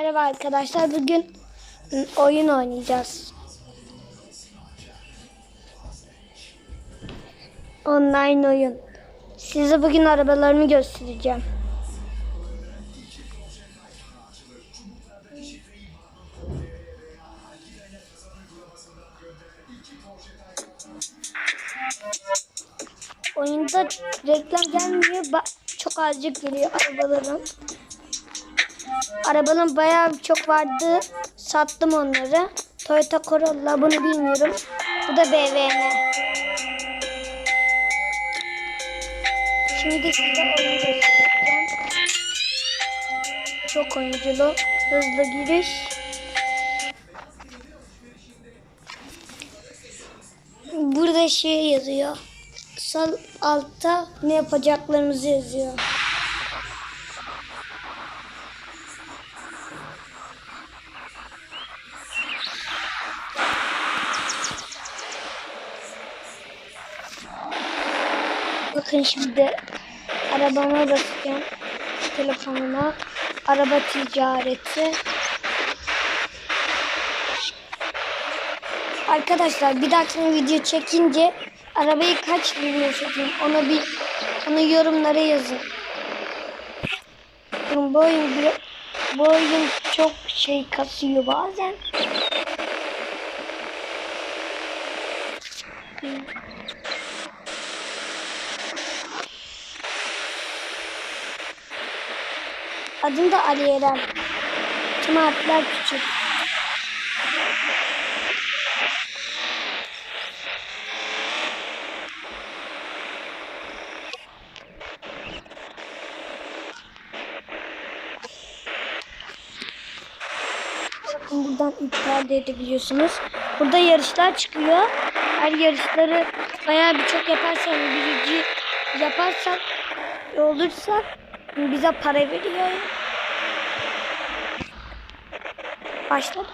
Merhaba arkadaşlar. Bugün oyun oynayacağız. Online oyun. Size bugün arabalarımı göstereceğim. Oyunda reklam gelmiyor. Çok azıcık geliyor arabaların. Arabanın bayağı çok vardı. Sattım onları. Toyota Corolla bunu bilmiyorum. Bu da BVM. Şimdi size oyun göstereceğim. Çok oyunculu. Hızlı giriş. Burada şey yazıyor. Sol altta ne yapacaklarımızı yazıyor. Bakın şimdi arabama basacağım. Telefonuma. Araba ticareti. Arkadaşlar bir dahaki video çekince arabayı kaç liraya satayım ona bir onu yorumlara yazın. Bu oyun, bu oyun çok şey kasıyor bazen. Adım da Ali Eren. Tüm harfler küçük. Buradan iptal de edebiliyorsunuz. Burada yarışlar çıkıyor. Her yarışları bayağı birçok yaparsan, birinci yaparsak, olursa bize para veriyor. Başladı.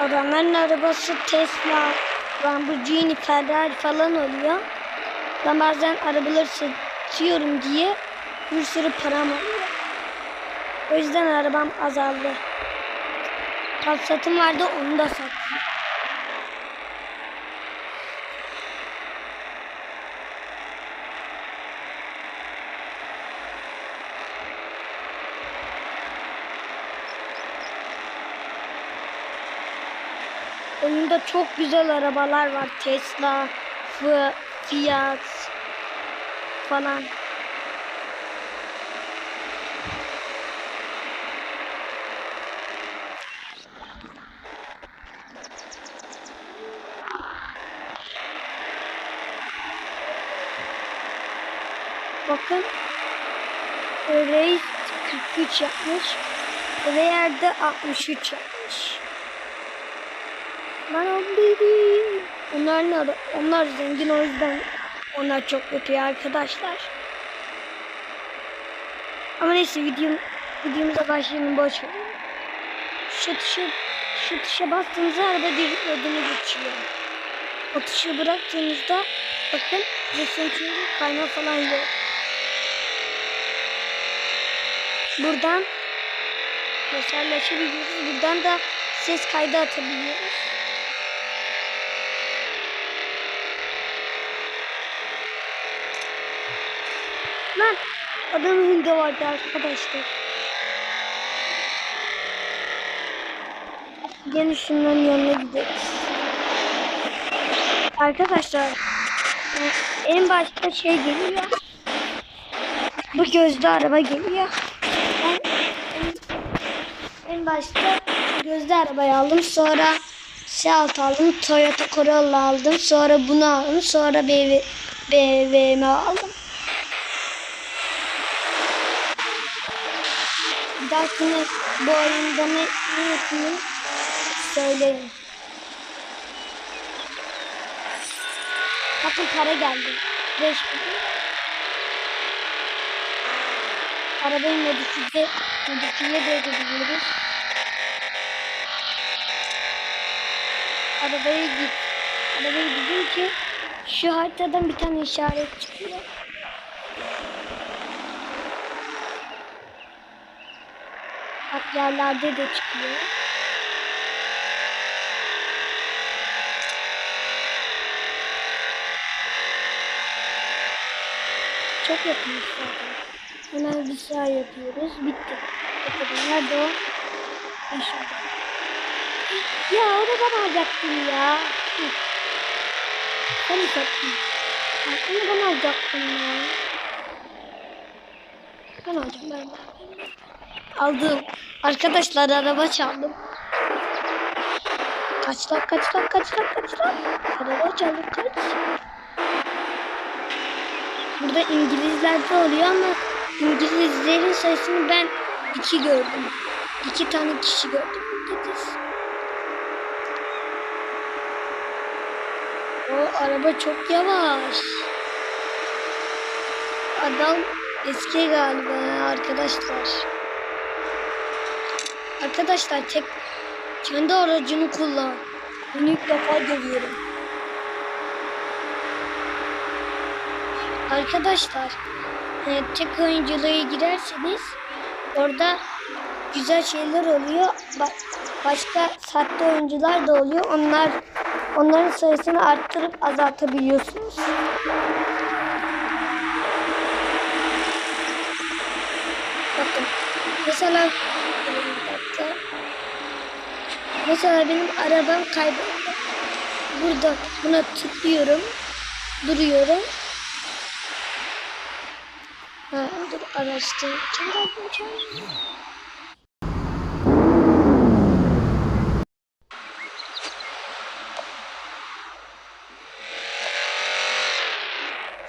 Adamların arabası Tesla, Lamborghini, Ferrari falan oluyor. Ben bazen arabaları satıyorum diye bir sürü param oluyor. O yüzden arabam azaldı. Alt satım vardı onu da sattım. Oyunda çok güzel arabalar var. Tesla, Fiat falan. Bakın. Reis 43 yapmış. Reyer de 63 yapmış. Ben değilim. Onlar ne? Onlar zengin o yüzden onlar çok yapıyor arkadaşlar. Ama neyse videom, videomuza başlayalım boş verin. Şu tuşa, şu tuşa bastığınızda araba ödünü geçiyor. O tuşu bıraktığınızda bakın resim kaynağı falan yok. Buradan mesajlaşabiliyoruz. Buradan da ses kaydı atabiliyoruz. Lan adamın hınga vardı arkadaşlar. Gelin şunların yanına gideriz. Arkadaşlar e, en başta şey geliyor. Bu gözlü araba geliyor. En, başta gözlü arabayı aldım. Sonra Seat aldım. Toyota Corolla aldım. Sonra bunu aldım. Sonra BV, BVM aldım. Bir dahakine bu oyunda ne, ne yapayım söyleyin. Bakın para geldi. 5 bin. Arabayı modifiye, modifiye de edebiliyoruz. Arabaya git. arabaya gideyim ki şu haritadan bir tane işaret çıkıyor. Bak yerlerde de çıkıyor. Çok yakın zaten. Hemen bir sağ yapıyoruz. Bitti. Bakalım nerede o? Aşağıda. Ya onu ben alacaktım ya. Ben mi sattım? Ay, Onu ben alacaktım ya. Ben alacağım ben. Aldım. Arkadaşlar araba çaldım. Kaç lan kaç lan kaç lan kaç lan. Araba çaldım kaç. Burada İngilizlerde oluyor ama İngilizlerin sayısını ben iki gördüm. İki tane kişi gördüm. Gidiz. O araba çok yavaş. Adam eski galiba arkadaşlar. Arkadaşlar tek kendi aracını kullan. Bunu ilk defa görüyorum. Arkadaşlar e, tek oyunculuğa girerseniz orada güzel şeyler oluyor. Ba- başka sahte oyuncular da oluyor. Onlar onların sayısını arttırıp azaltabiliyorsunuz. Bakın mesela. Mesela benim arabam kayboldu. Burada buna tıklıyorum. Duruyorum. Dur araçtayım.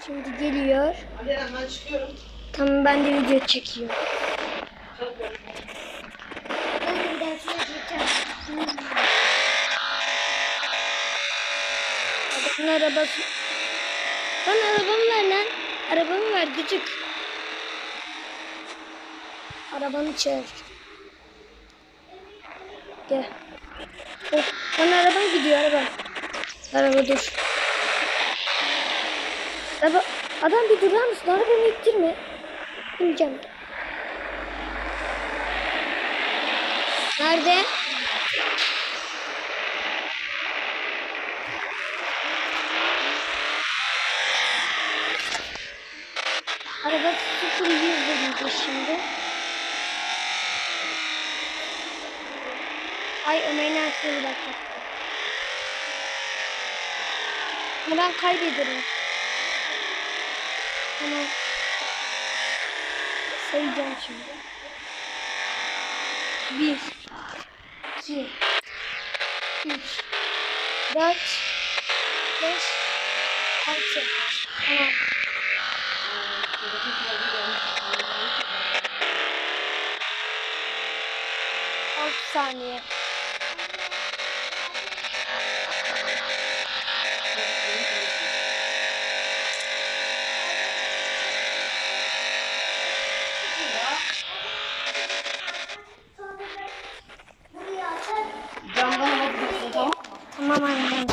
Şimdi geliyor. Hadi ben çıkıyorum. Tamam ben de video çekiyorum. Ben de bir daha çekeceğim. Adamın arabası. Lan arabamı ver lan. Arabamı ver gıcık. Arabanı çevir. Gel. Oh, lan arabam gidiyor araba. Araba dur. Araba, adam bir durar mısın? Arabamı ittirme. İneceğim. Nerede? Araba sıfır yüz verildi şimdi. Ay Ömer'in arsını bir dakika. Ama ben kaybederim. Tamam. Sayacağım şimdi. Bir, iki, üç, dört, beş, altı. Tamam. Altı saniye. Tamam anne.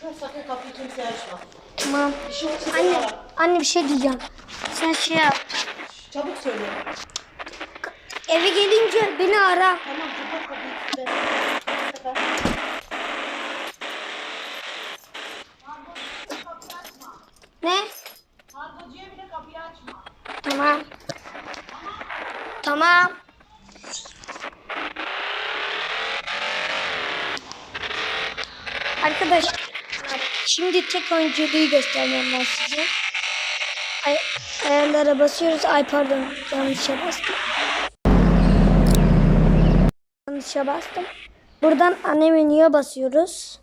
Tüm sakın kapıyı kimseye açma. Tamam. Bir şey olursa Anne, ara. anne bir şey diyeceğim. Sen şey yap. Çabuk söyle. Eve gelince beni ara. Tamam kapat kapıyı. Kapat. Ne? Kargocıya bile kapıyı açma. Tamam. Tamam. Arkadaşlar şimdi tek oyunculuğu göstermem ben size. Ay, ayarlara basıyoruz. Ay pardon yanlışa bastım. Yanlışa bastım. Buradan ana menüye basıyoruz.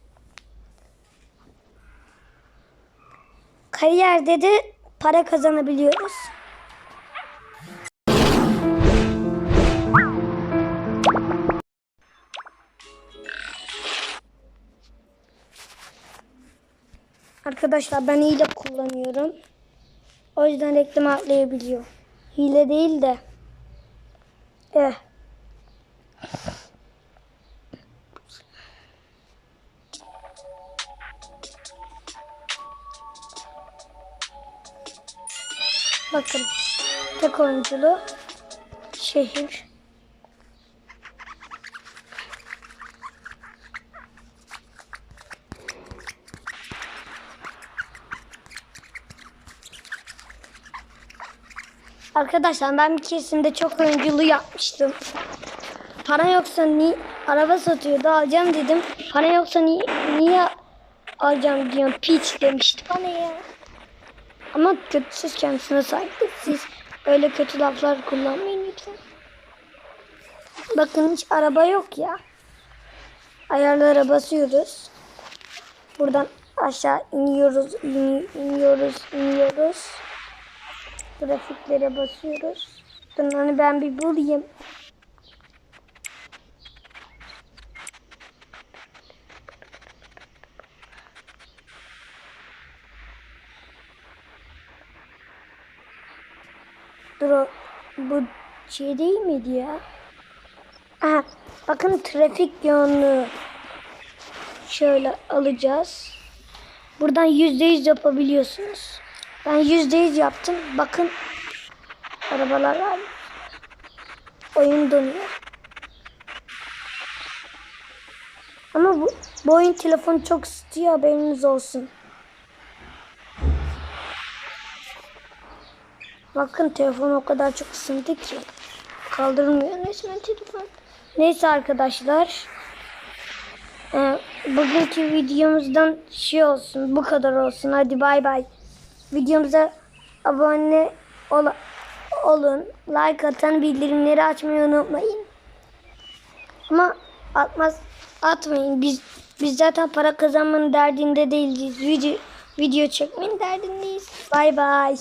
Kariyerde de para kazanabiliyoruz. Arkadaşlar ben hile kullanıyorum. O yüzden reklam atlayabiliyor. Hile değil de. Eh. Bakın tek oyunculu şehir. Arkadaşlar ben bir keresinde çok oyunculuğu yapmıştım. Para yoksa ni araba satıyordu alacağım dedim. Para yoksa ni niye alacağım diyorum. Piç demişti bana ya. Ama kötüsüz kendisine sahipti. Siz öyle kötü laflar kullanmayın lütfen. Bakın hiç araba yok ya. Ayarlara basıyoruz. Buradan aşağı iniyoruz, ini- iniyoruz, iniyoruz. Grafiklere basıyoruz. Dur onu ben bir bulayım. Dur o bu şey değil miydi ya? Aha, bakın trafik yoğunluğu. Şöyle alacağız. Buradan yüzde yüz yapabiliyorsunuz. Ben yüzde yüz yaptım. Bakın arabalar var. Oyun dönüyor. Ama bu, bu oyun telefonu çok istiyor haberiniz olsun. Bakın telefon o kadar çok ısındı ki. Kaldırmıyor resmen telefon. Neyse arkadaşlar. Ee, bugünkü videomuzdan şey olsun. Bu kadar olsun. Hadi bay bay. Videomuza abone ol olun. Like atan bildirimleri açmayı unutmayın. Ama atmaz atmayın. Biz biz zaten para kazanmanın derdinde değiliz. Video video çekmenin derdindeyiz. Bay bay.